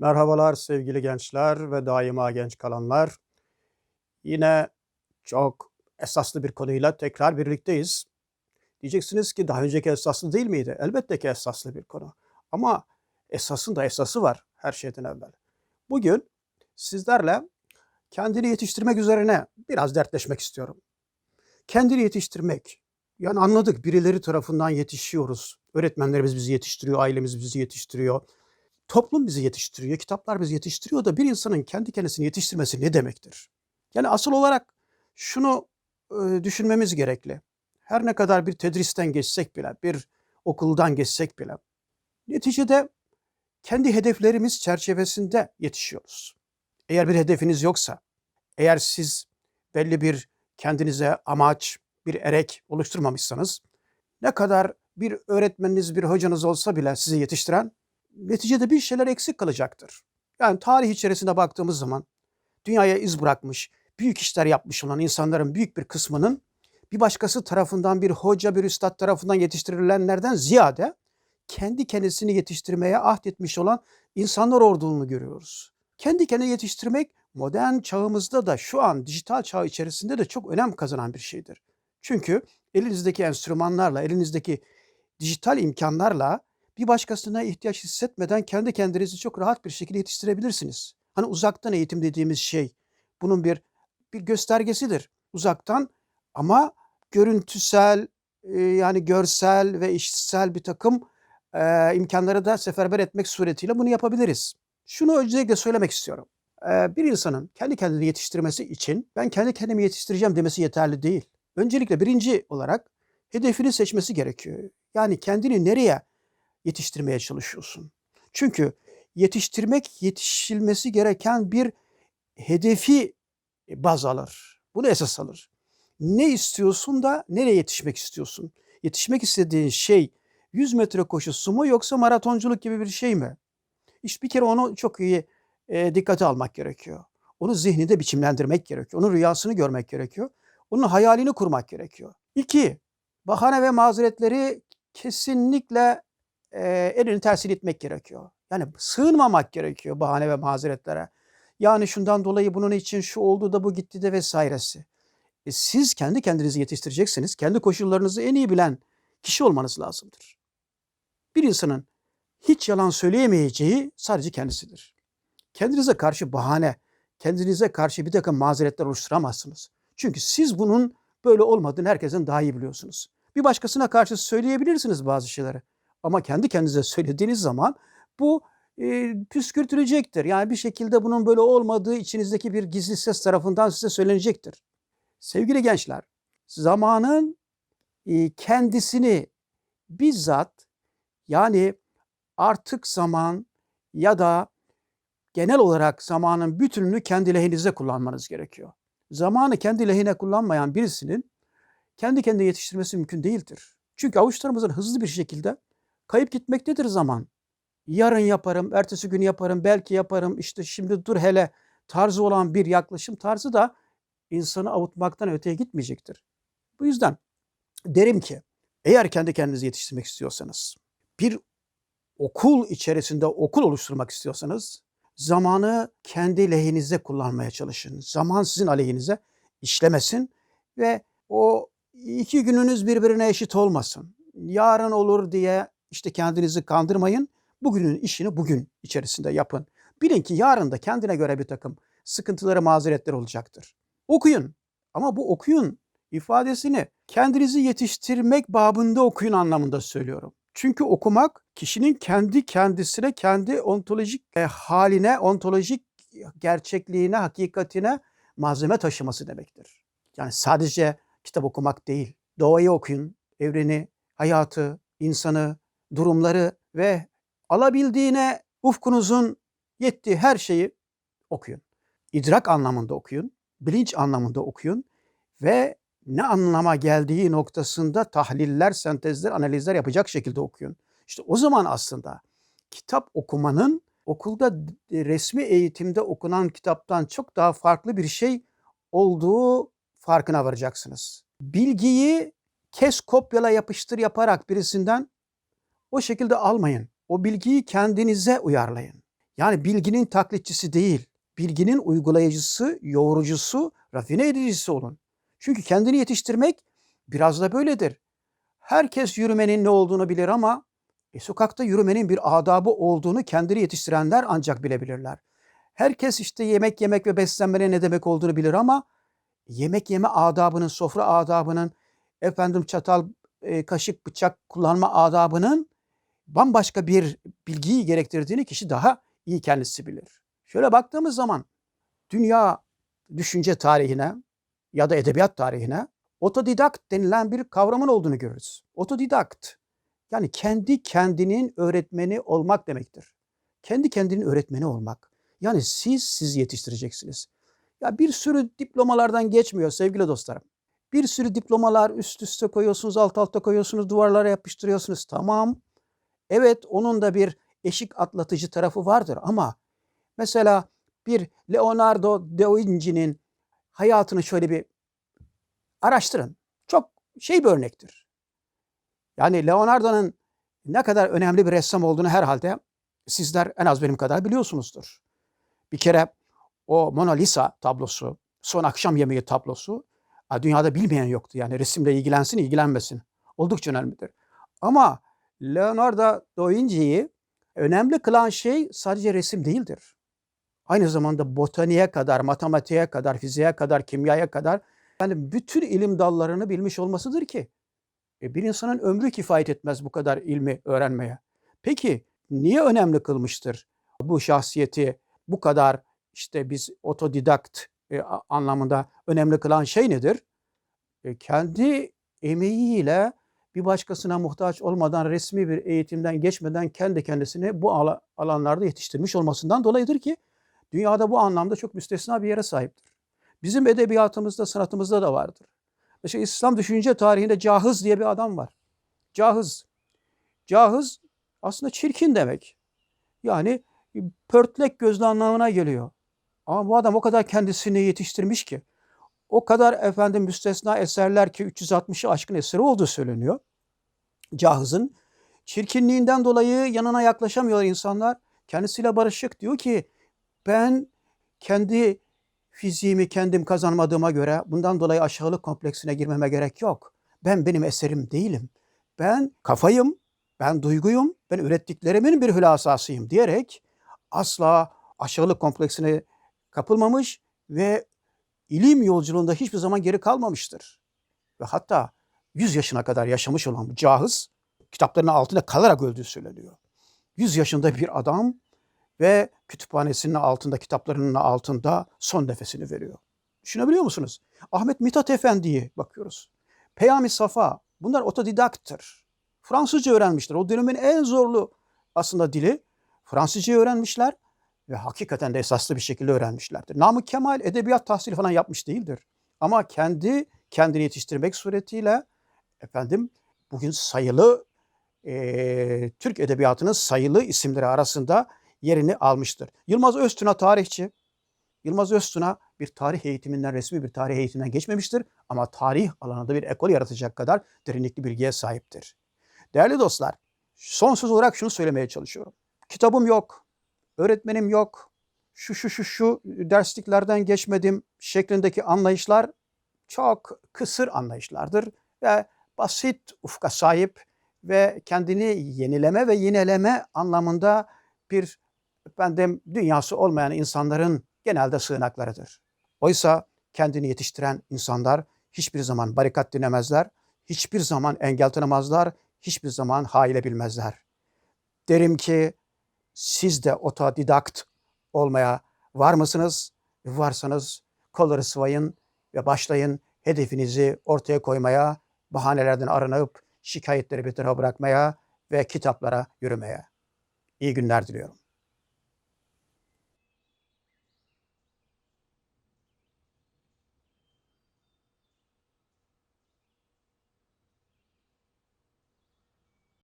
Merhabalar sevgili gençler ve daima genç kalanlar. Yine çok esaslı bir konuyla tekrar birlikteyiz. Diyeceksiniz ki daha önceki esaslı değil miydi? Elbette ki esaslı bir konu. Ama esasın da esası var her şeyden evvel. Bugün sizlerle kendini yetiştirmek üzerine biraz dertleşmek istiyorum. Kendini yetiştirmek. Yani anladık birileri tarafından yetişiyoruz. Öğretmenlerimiz bizi yetiştiriyor, ailemiz bizi yetiştiriyor. Toplum bizi yetiştiriyor, kitaplar bizi yetiştiriyor da bir insanın kendi kendisini yetiştirmesi ne demektir? Yani asıl olarak şunu e, düşünmemiz gerekli. Her ne kadar bir tedristen geçsek bile, bir okuldan geçsek bile, neticede kendi hedeflerimiz çerçevesinde yetişiyoruz. Eğer bir hedefiniz yoksa, eğer siz belli bir kendinize amaç, bir erek oluşturmamışsanız, ne kadar bir öğretmeniniz, bir hocanız olsa bile sizi yetiştiren neticede bir şeyler eksik kalacaktır. Yani tarih içerisinde baktığımız zaman dünyaya iz bırakmış, büyük işler yapmış olan insanların büyük bir kısmının bir başkası tarafından bir hoca, bir üstad tarafından yetiştirilenlerden ziyade kendi kendisini yetiştirmeye ahdetmiş olan insanlar olduğunu görüyoruz. Kendi kendini yetiştirmek modern çağımızda da şu an dijital çağ içerisinde de çok önem kazanan bir şeydir. Çünkü elinizdeki enstrümanlarla, elinizdeki dijital imkanlarla bir başkasına ihtiyaç hissetmeden kendi kendinizi çok rahat bir şekilde yetiştirebilirsiniz. Hani uzaktan eğitim dediğimiz şey bunun bir bir göstergesidir. Uzaktan ama görüntüsel e, yani görsel ve işitsel bir takım e, imkanları da seferber etmek suretiyle bunu yapabiliriz. Şunu öncelikle söylemek istiyorum. E, bir insanın kendi kendini yetiştirmesi için ben kendi kendimi yetiştireceğim demesi yeterli değil. Öncelikle birinci olarak hedefini seçmesi gerekiyor. Yani kendini nereye yetiştirmeye çalışıyorsun? Çünkü yetiştirmek yetişilmesi gereken bir hedefi baz alır. Bunu esas alır. Ne istiyorsun da nereye yetişmek istiyorsun? Yetişmek istediğin şey 100 metre koşusu mu yoksa maratonculuk gibi bir şey mi? İşte bir kere onu çok iyi e, dikkate almak gerekiyor. Onu zihninde biçimlendirmek gerekiyor. Onun rüyasını görmek gerekiyor. Onun hayalini kurmak gerekiyor. İki, bahane ve mazeretleri kesinlikle e, elini tersine itmek gerekiyor. Yani sığınmamak gerekiyor bahane ve mazeretlere. Yani şundan dolayı bunun için şu oldu da bu gitti de vesairesi. E siz kendi kendinizi yetiştireceksiniz. Kendi koşullarınızı en iyi bilen kişi olmanız lazımdır. Bir insanın hiç yalan söyleyemeyeceği sadece kendisidir. Kendinize karşı bahane, kendinize karşı bir takım mazeretler oluşturamazsınız. Çünkü siz bunun böyle olmadığını herkesin daha iyi biliyorsunuz. Bir başkasına karşı söyleyebilirsiniz bazı şeyleri. Ama kendi kendinize söylediğiniz zaman bu e, püskürtülecektir. Yani bir şekilde bunun böyle olmadığı içinizdeki bir gizli ses tarafından size söylenecektir. Sevgili gençler, zamanın e, kendisini bizzat yani artık zaman ya da genel olarak zamanın bütününü kendi lehinize kullanmanız gerekiyor. Zamanı kendi lehine kullanmayan birisinin kendi kendine yetiştirmesi mümkün değildir. Çünkü avuçlarımızın hızlı bir şekilde kayıp gitmektedir zaman. Yarın yaparım, ertesi gün yaparım, belki yaparım, işte şimdi dur hele tarzı olan bir yaklaşım tarzı da insanı avutmaktan öteye gitmeyecektir. Bu yüzden derim ki eğer kendi kendinizi yetiştirmek istiyorsanız, bir okul içerisinde okul oluşturmak istiyorsanız zamanı kendi lehinize kullanmaya çalışın. Zaman sizin aleyhinize işlemesin ve o iki gününüz birbirine eşit olmasın. Yarın olur diye işte kendinizi kandırmayın. Bugünün işini bugün içerisinde yapın. Bilin ki yarın da kendine göre bir takım sıkıntıları, mazeretler olacaktır. Okuyun ama bu okuyun ifadesini kendinizi yetiştirmek babında okuyun anlamında söylüyorum. Çünkü okumak kişinin kendi kendisine, kendi ontolojik e, haline, ontolojik gerçekliğine, hakikatine malzeme taşıması demektir. Yani sadece kitap okumak değil. Doğayı okuyun, evreni, hayatı, insanı, durumları ve alabildiğine ufkunuzun yettiği her şeyi okuyun. İdrak anlamında okuyun, bilinç anlamında okuyun ve ne anlama geldiği noktasında tahliller, sentezler, analizler yapacak şekilde okuyun. İşte o zaman aslında kitap okumanın okulda resmi eğitimde okunan kitaptan çok daha farklı bir şey olduğu farkına varacaksınız. Bilgiyi kes kopyala yapıştır yaparak birisinden o şekilde almayın. O bilgiyi kendinize uyarlayın. Yani bilginin taklitçisi değil, bilginin uygulayıcısı, yoğurucusu, rafine edicisi olun. Çünkü kendini yetiştirmek biraz da böyledir. Herkes yürümenin ne olduğunu bilir ama e, sokakta yürümenin bir adabı olduğunu kendini yetiştirenler ancak bilebilirler. Herkes işte yemek yemek ve beslenmenin ne demek olduğunu bilir ama yemek yeme adabının, sofra adabının, efendim çatal, e, kaşık, bıçak kullanma adabının bambaşka bir bilgiyi gerektirdiğini kişi daha iyi kendisi bilir. Şöyle baktığımız zaman dünya düşünce tarihine ya da edebiyat tarihine otodidakt denilen bir kavramın olduğunu görürüz. Otodidakt yani kendi kendinin öğretmeni olmak demektir. Kendi kendinin öğretmeni olmak. Yani siz sizi yetiştireceksiniz. Ya bir sürü diplomalardan geçmiyor sevgili dostlarım. Bir sürü diplomalar üst üste koyuyorsunuz, alt alta koyuyorsunuz, duvarlara yapıştırıyorsunuz. Tamam. Evet onun da bir eşik atlatıcı tarafı vardır ama mesela bir Leonardo da Vinci'nin hayatını şöyle bir araştırın. Çok şey bir örnektir. Yani Leonardo'nun ne kadar önemli bir ressam olduğunu herhalde sizler en az benim kadar biliyorsunuzdur. Bir kere o Mona Lisa tablosu, son akşam yemeği tablosu dünyada bilmeyen yoktu. Yani resimle ilgilensin, ilgilenmesin. Oldukça önemlidir. Ama Leonardo da Vinci'yi önemli kılan şey sadece resim değildir. Aynı zamanda botaniğe kadar, matematiğe kadar, fiziğe kadar, kimyaya kadar yani bütün ilim dallarını bilmiş olmasıdır ki e, bir insanın ömrü kifayet etmez bu kadar ilmi öğrenmeye. Peki niye önemli kılmıştır bu şahsiyeti bu kadar işte biz otodidakt e, anlamında önemli kılan şey nedir? E, kendi emeğiyle bir başkasına muhtaç olmadan resmi bir eğitimden geçmeden kendi kendisini bu alanlarda yetiştirmiş olmasından dolayıdır ki dünyada bu anlamda çok müstesna bir yere sahiptir. Bizim edebiyatımızda, sanatımızda da vardır. Mesela İslam düşünce tarihinde Cahız diye bir adam var. Cahız. Cahız aslında çirkin demek. Yani pörtlek gözlü anlamına geliyor. Ama bu adam o kadar kendisini yetiştirmiş ki o kadar efendim müstesna eserler ki 360'ı aşkın eseri olduğu söyleniyor. Cahız'ın çirkinliğinden dolayı yanına yaklaşamıyor insanlar. Kendisiyle barışık diyor ki ben kendi fiziğimi kendim kazanmadığıma göre bundan dolayı aşağılık kompleksine girmeme gerek yok. Ben benim eserim değilim. Ben kafayım, ben duyguyum, ben ürettiklerimin bir hülasasıyım diyerek asla aşağılık kompleksine kapılmamış ve ilim yolculuğunda hiçbir zaman geri kalmamıştır. Ve hatta 100 yaşına kadar yaşamış olan Cahız kitaplarının altında kalarak öldüğü söyleniyor. 100 yaşında bir adam ve kütüphanesinin altında, kitaplarının altında son nefesini veriyor. Düşünebiliyor musunuz? Ahmet Mithat Efendi'ye bakıyoruz. Peyami Safa, bunlar otodidaktır. Fransızca öğrenmişler. O dönemin en zorlu aslında dili. Fransızca öğrenmişler ve hakikaten de esaslı bir şekilde öğrenmişlerdir. Namık Kemal edebiyat tahsili falan yapmış değildir. Ama kendi kendini yetiştirmek suretiyle efendim bugün sayılı e, Türk edebiyatının sayılı isimleri arasında yerini almıştır. Yılmaz Öztuna tarihçi. Yılmaz Öztuna bir tarih eğitiminden, resmi bir tarih eğitiminden geçmemiştir ama tarih alanında bir ekol yaratacak kadar derinlikli bilgiye sahiptir. Değerli dostlar, son söz olarak şunu söylemeye çalışıyorum. Kitabım yok, öğretmenim yok, şu şu şu şu dersliklerden geçmedim şeklindeki anlayışlar çok kısır anlayışlardır ve basit ufka sahip ve kendini yenileme ve yineleme anlamında bir efendim dünyası olmayan insanların genelde sığınaklarıdır. Oysa kendini yetiştiren insanlar hiçbir zaman barikat dinlemezler, hiçbir zaman engel tanımazlar, hiçbir zaman haile bilmezler. Derim ki siz de otodidakt olmaya var mısınız? Varsanız kolları sıvayın ve başlayın hedefinizi ortaya koymaya, bahanelerden arınıp şikayetleri bir tarafa bırakmaya ve kitaplara yürümeye. İyi günler diliyorum.